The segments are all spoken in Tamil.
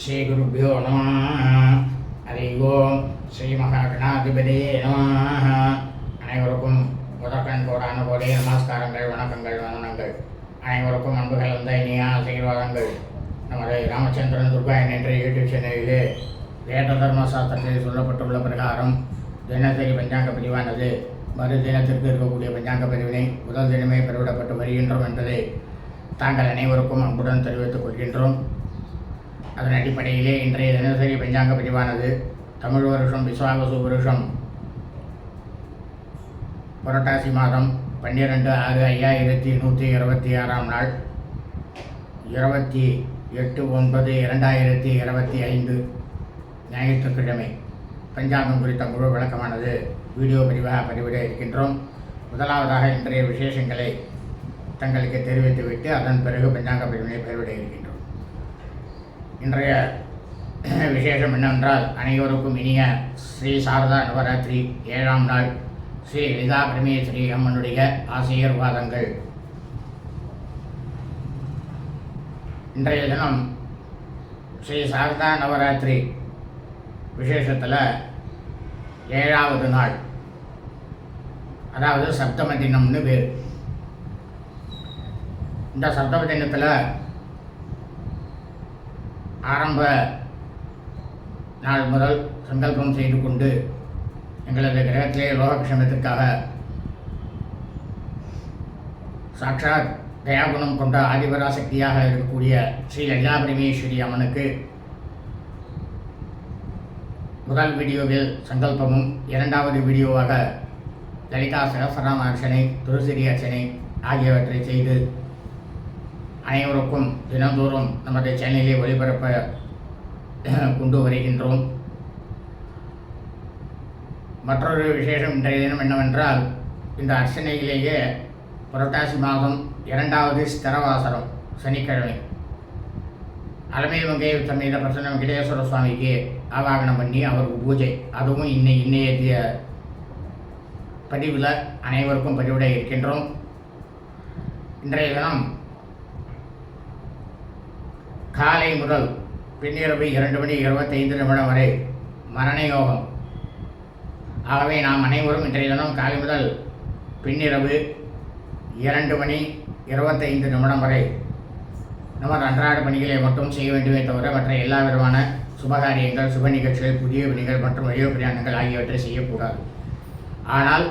ஸ்ரீகுருப்போ நம. ஹரி ஓம். ஸ்ரீ மகாகணாதிபதியே நம. அனைவருக்கும் முதற்கண் கோடான கோடி நமஸ்காரங்கள் வணக்கங்கள் வந்தனங்கள் அனைவருக்கும் அன்பு கலந்த இனிய ஆசீர்வாதங்கள். நமது ராமச்சந்திரன் துர்கா என்ற யூடியூப் சேனலிலே வேத தர்ம சாஸ்திரத்தில் சொல்லப்பட்டுள்ள பிரகாரம் தினசரி பஞ்சாங்க பதிவானது. மறு தினத்திற்கு இருக்கக்கூடிய பஞ்சாங்க பதிவினை முதல் தினமே பெருவிடப்பட்டு வருகின்றோம் என்பதை தாங்கள் அனைவருக்கும் அன்புடன் தெரிவித்துக் கொள்கின்றோம். அதன் அடிப்படையிலே இன்றைய தினசரி பஞ்சாங்க பதிவானது தமிழ் வருஷம் விஸ்வாவசு வருஷம் புரட்டாசி மாதம் பன்னிரெண்டு ஆறு ஐயாயிரத்தி நூற்றி இருபத்தி ஆறாம் நாள். இருபத்தி எட்டு ஒன்பது இரண்டாயிரத்தி இருபத்தி ஐந்து ஞாயிற்றுக்கிழமை. பஞ்சாங்கம் குறித்த முழு விளக்கமானது வீடியோ பதிவாக பதிவிட இருக்கின்றோம். முதலாவதாக இன்றைய விசேஷங்களை தங்களுக்கு தெரிவித்துவிட்டு அதன் பிறகு பஞ்சாங்க பதிவினை பதிவிட இருக்கின்றோம். இன்றைய விசேஷம் என்னவென்றால் அனைவருக்கும் இனிய ஸ்ரீ சாரதா நவராத்திரி ஏழாம் நாள் ஸ்ரீ லலிதா பிரமேஸ்வரி அம்மனுடைய ஆசீர்வாதங்கள். இன்றைய தினம் ஸ்ரீ சாரதா நவராத்திரி விசேஷத்தில் ஏழாவது நாள். அதாவது சப்தம தினம்னு பேர். இந்த சப்தம தினத்தில் ஆரம்ப நாள் முதல் சங்கல்பம் செய்து கொண்டு எங்களது கிரகத்திலே லோகக்ஷமத்திற்காக சாட்சாத் தயாகுணம் கொண்ட ஆதிபராசக்தியாக இருக்கக்கூடிய ஸ்ரீ லலிதா அம்மனுக்கு முதல் வீடியோவில் சங்கல்பமும் இரண்டாவது வீடியோவாக லலிதா சகசராம அர்ச்சனை துருசிரி அர்ச்சனை ஆகியவற்றை செய்து அனைவருக்கும் தினந்தோறும் நமது சேனலிலே ஒளிபரப்ப கொண்டு வருகின்றோம். மற்றொரு விசேஷம் இன்றைய தினம் என்னவென்றால் இந்த அர்ச்சனையிலேயே புரட்டாசி மாதம் இரண்டாவது ஸ்திரவாசரம் சனிக்கிழமை. அலமை வங்கை சமேத பிரசன்னம் வெங்கடேஸ்வர சுவாமிக்கு ஆவாகனம் பண்ணி அவருக்கு பூஜை. அதுவும் இன்னை இன்னைய பதிவில் அனைவருக்கும் பதிவிட இருக்கின்றோம். இன்றைய தினம் காலை முதல் பின்னிரவு இரண்டு மணி இருபத்தைந்து நிமிடம் வரை மரண யோகம். ஆகவே நாம் அனைவரும் இன்றைய தினம் காலை முதல் பின்னிரவு இரண்டு மணி இருபத்தைந்து நிமிடம் வரை நமது அன்றாட பணிகளை மட்டும் செய்ய வேண்டுமே தவிர மற்ற எல்லா விதமான சுபகாரியங்கள் சுப நிகழ்ச்சிகள் புதிய பணிகள் மற்றும் வழியோ பிரயாணங்கள் ஆகியவற்றை செய்யக்கூடாது. ஆனால்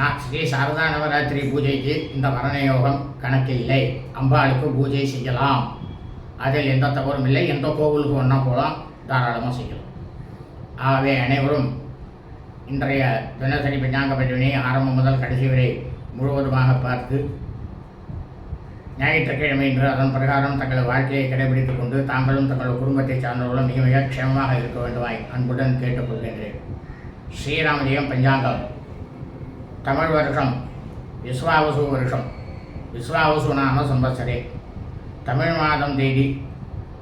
நான் ஸ்ரீ சாரதா நவராத்திரி பூஜைக்கு இந்த மரண யோகம் கணக்கில்லை. அம்பாளுக்கு பூஜை செய்யலாம். அதில் எந்த தவறும் இல்லை. எந்த கோவிலுக்கு ஒன்றா போகலாம் தாராளமாக செய்யலாம். ஆகவே அனைவரும் இன்றைய தினசரி பஞ்சாங்க பதிவினை ஆரம்பம் முதல் கடைசி வரை முழுவதுமாக பார்த்து ஞாயிற்றுக்கிழமை என்று அதன் பிரகாரம் தங்கள் வாழ்க்கையை கடைபிடித்துக் கொண்டு தாங்களும் தங்கள் குடும்பத்தைச் சார்ந்தவர்களும் மிக மிக க்ஷேமமாக இருக்க வேண்டுமாய் அன்புடன் கேட்டுக்கொள்கின்றேன் ஸ்ரீராமஜெயம் பஞ்சாங்கம். தமிழ் வருஷம் விஸ்வாவசு வருஷம். விஸ்வாவசுனாம சம்பத்சரே தமிழ் மாதம் தேதி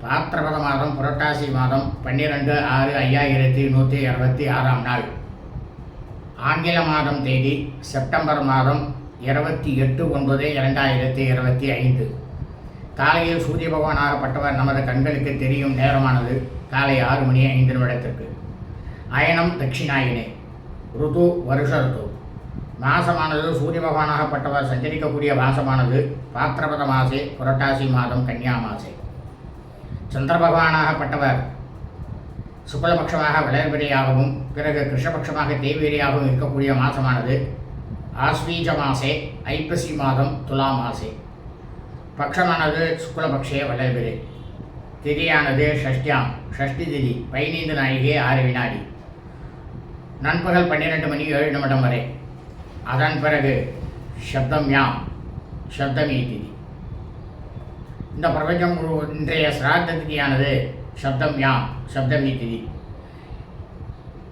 பாத்திரபத மாதம் புரட்டாசி மாதம் பன்னிரெண்டு ஆறு ஐயாயிரத்தி நூற்றி அறுபத்தி ஆறாம் நாள். ஆங்கில மாதம் தேதி செப்டம்பர் மாதம் இருபத்தி எட்டு ஒன்பது இரண்டாயிரத்தி இருபத்தி ஐந்து. காலையில் சூரிய பகவானாகப்பட்டவர் நமது கண்களுக்கு தெரியும் நேரமானது காலை ஆறு மணி ஐந்து நிமிடத்திற்கு. அயனம் தட்சிணாயினே ருது வருஷ ருது. மாசமானது சூரிய பகவானாகப்பட்டவர் சஞ்சரிக்கக்கூடிய மாசமானது பாத்திரபத மாசே புரட்டாசி மாதம் கன்னியா மாசே சந்திர பகவானாகப்பட்டவர் சுக்லபட்சமாக வளர்பிரியாகவும் பிறகு கிருஷ்ணபட்சமாக தேவேரியாகவும் இருக்கக்கூடிய மாசமானது ஆஸ்வீஜ மாசே ஐப்பசி மாதம் துலா மாசே பட்சமானது சுக்லபக்ஷே வளர்பிரை திதியானது ஷஷ்டியாம் ஷஷ்டி திதி பதினைந்து நாழிகை ஆறு வினாடி. நண்பகல் பன்னிரெண்டு மணி ஏழு நிமிடம் வரை. அதன் பிறகு சப்தம் யாம் சப்தமி திதி இந்த பிரபஞ்சம் இன்றைய சிராத்த திதியானது சப்தம் யாம் சப்தமி திதி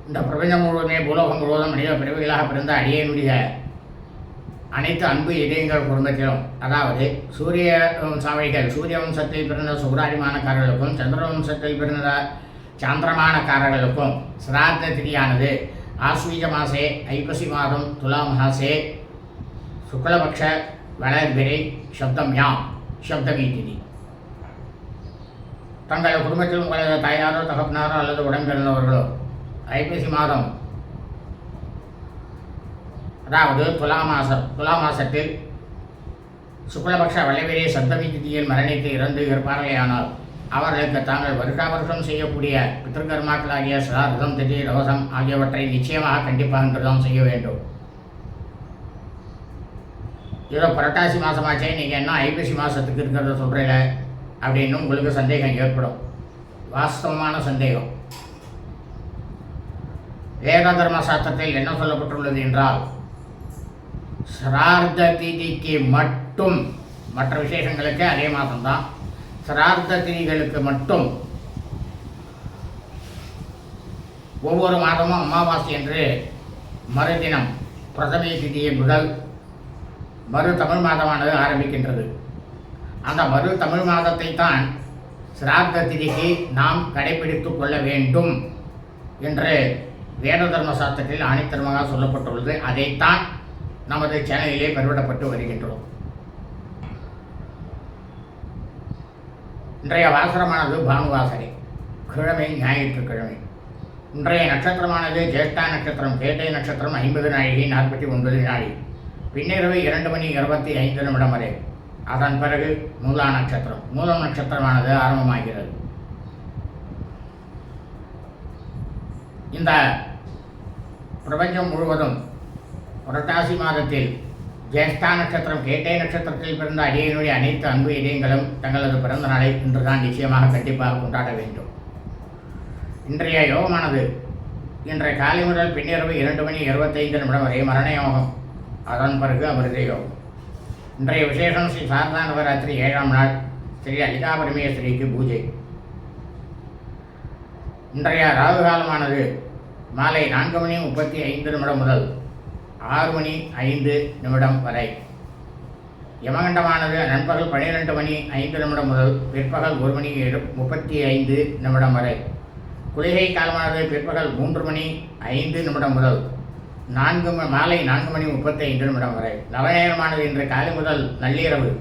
இந்த பிரபஞ்சம் முழுவதுமே பூலோகம் முழுவதும் மனித பிறவிகளாக பிறந்த அடியனுடைய அனைத்து அன்பு இதயங்கள் குடும்பத்திலும் அதாவது சூரிய சாவைகள் சூரிய வம்சத்தில் பிறந்த சுகராதிமானக்காரர்களுக்கும் சந்திர வம்சத்தில் பிறந்த சாந்திரமானக்காரர்களுக்கும் சிராத்த திதியானது ஆஸ்வீஜ மாசே ஐப்பசி மாதம் துலா மாசே சுக்லபக்ஷ வளர்பிரை சப்தம் யாம் சப்தமி திதி தங்கள் குடும்பத்தில் உங்களது தாயாரோ தகப்பனாரோ அல்லது உடன்பிறந்தவர்களோ ஐப்பசி மாதம் அதாவது துலா மாசம் துலா மாசத்தில் சுக்லபக்ஷ வளைவிரை சப்தமி திதியில் மரணித்து இறந்து இருப்பார்களேயானால் அவர்களுக்கு தாங்கள் வருஷா வருஷம் செய்யக்கூடிய பித்திருக்கர்மாக்களாகிய சிரார்த்தம் திதி ரவசம் ஆகியவற்றை நிச்சயமாக கண்டிப்பாக இன்றுதான் செய்ய வேண்டும். ஏதோ புரட்டாசி மாதமாச்சே நீங்கள் என்ன ஐப்பசி மாதத்துக்கு இருக்கிறத சொல்கிறீங்க அப்படின்னு உங்களுக்கு சந்தேகம் ஏற்படும். வாஸ்தவமான சந்தேகம். வேத தர்ம சாஸ்திரத்தில் என்ன சொல்லப்பட்டுள்ளது என்றால் சிரார்த்த திதிக்கு மட்டும் மற்ற விசேஷங்களுக்கு அதே மாதம்தான். சிரார்த்ததிரிகளுக்கு மட்டும் ஒவ்வொரு மாதமும் அமாவாசை என்று மறுதினம் பிரதமை திதியின் முதல் மறு தமிழ் மாதமானது ஆரம்பிக்கின்றது. அந்த மறு தமிழ் மாதத்தை தான் சிரார்த்த திதிக்கு நாம் கடைபிடித்துக் கொள்ள வேண்டும் என்று வேத தர்ம சாஸ்திரத்தில் ஆணித்தரமாக சொல்லப்பட்டுள்ளது. அதைத்தான் நமது சேனலிலே பெருவிடப்பட்டு வருகின்றோம். இன்றைய வாசரமானது பானுவாசனை கிழமை ஞாயிற்றுக்கிழமை. இன்றைய நட்சத்திரமானது ஜேஷ்டா நட்சத்திரம் கேட்டை நட்சத்திரம் ஐம்பது நாழிகை நாற்பத்தி ஒன்பது நாழி. பின்னிரவு இரண்டு மணி இருபத்தி ஐந்து நிமிடம் வரை. அதன் பிறகு மூலா நட்சத்திரம். மூலம் நட்சத்திரமானது ஆரம்பமாகிறது. இந்த பிரபஞ்சம் முழுவதும் புரட்டாசி மாதத்தில் ஜேஷ்டா நட்சத்திரம் கேட்டை நட்சத்திரத்தில் பிறந்த அடியனுடைய அனைத்து அன்பு இதயங்களும் தங்களது பிறந்த நாளை இன்றுதான் நிச்சயமாக கண்டிப்பாக கொண்டாட வேண்டும். இன்றைய யோகமானது இன்றைய காலை முதல் பின்னிரவு இரண்டு மணி இருபத்தைந்து நிமிடம் வரை மரண யோகம். அதன் பிறகு அமிர்த யோகம். இன்றைய விசேஷம் ஸ்ரீ சாரதா நவராத்திரி ஏழாம் நாள் ஸ்ரீ அலிகா பரமேஸ்வரிக்கு பூஜை. இன்றைய ராகு காலமானது மாலை நான்கு மணி முப்பத்தி ஐந்து நிமிடம் முதல் ஆறு மணி ஐந்து நிமிடம் வரை. யமகண்டமானது நண்பகல் பன்னிரெண்டு மணி ஐந்து நிமிடம் முதல் பிற்பகல் ஒரு மணி இரு- முப்பத்தி ஐந்து நிமிடம் வரை. குளிகை காலமானது பிற்பகல் மூன்று மணி ஐந்து நிமிடம் முதல் நான்கு மாலை நான்கு மணி முப்பத்தி ஐந்து நிமிடம் வரை. நவநேரமானது இன்று காலை முதல் நள்ளிரவு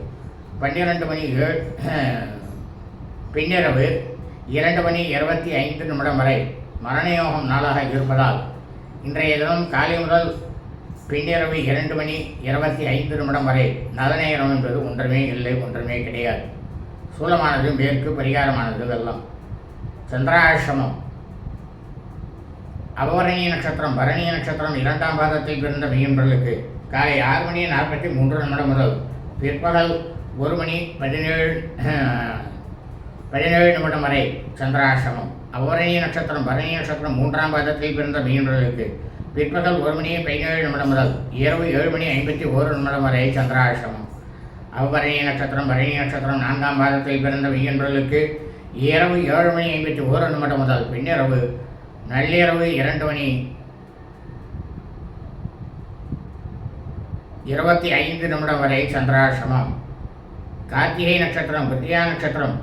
பன்னிரெண்டு மணி ஏழு பின்னிரவு இரண்டு மணி இருபத்தி ஐந்து நிமிடம் வரை. மரணயோகம் நாளாக இருப்பதால் இன்றைய தினம் காலை முதல் பின்னிரவு இரண்டு மணி இருபத்தி ஐந்து நிமிடம் வரை நலநேரம் என்பது ஒன்றுமே இல்லை ஒன்றுமே கிடையாது. சூலமானது மேற்கு பரிகாரமானது வெள்ளம். சந்திராசிரமம் அபவரணிய நட்சத்திரம் பரணிய நட்சத்திரம் இரண்டாம் பாதத்தில் பிறந்த மீன்பர்களுக்கு காலை ஆறு மணி நாற்பத்தி மூன்று நிமிடம் முதல் பிற்பகல் ஒரு மணி பதினேழு பதினேழு நிமிடம் வரை சந்திராசிரமம் அபவரணிய நட்சத்திரம் பரணி நட்சத்திரம் மூன்றாம் பாதத்தில் பிறந்த மீன்பர்களுக்கு பிற்பகல் ஒரு மணி பதினேழு நிமிடம் முதல் இரவு ஏழு மணி ஐம்பத்தி ஓரு நிமிடம் வரை சந்திராசிரமம் அவ்வரணி நட்சத்திரம் பரணி நட்சத்திரம் நான்காம் பாதத்தில் பிறந்த மீன்பர்களுக்கு இரவு ஏழு மணி ஐம்பத்தி ஓரு நிமிடம் முதல் பின்னிரவு நள்ளிரவு இரண்டு மணி இருபத்தி ஐந்து நிமிடம் வரை சந்திராசிரமம் கார்த்திகை நட்சத்திரம் பிரியா நட்சத்திரம்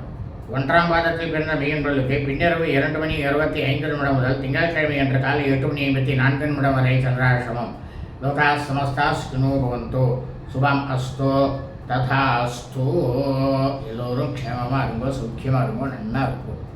ஒன்றாம் பாதத்தில் பிறந்த மீன்பர்களுக்கு பின்னிரவு இரண்டு மணி இருபத்தி ஐந்து நிமிடம் முதல் திங்கட்கிழமை என்ற காலை எட்டு மணி ஐம்பத்தி நான்கு நிமிடம் வரை சந்திராசிரமம். லோகா சமஸ்தா ஸ்கினோ பவந்தோ. சுபம் அஸ்தோ. ததா அஸ்தோ. எல்லோரும் க்ஷேமமாக இருங்கோ சௌக்கியமாக இருங்கோ நல்லா இருக்கும்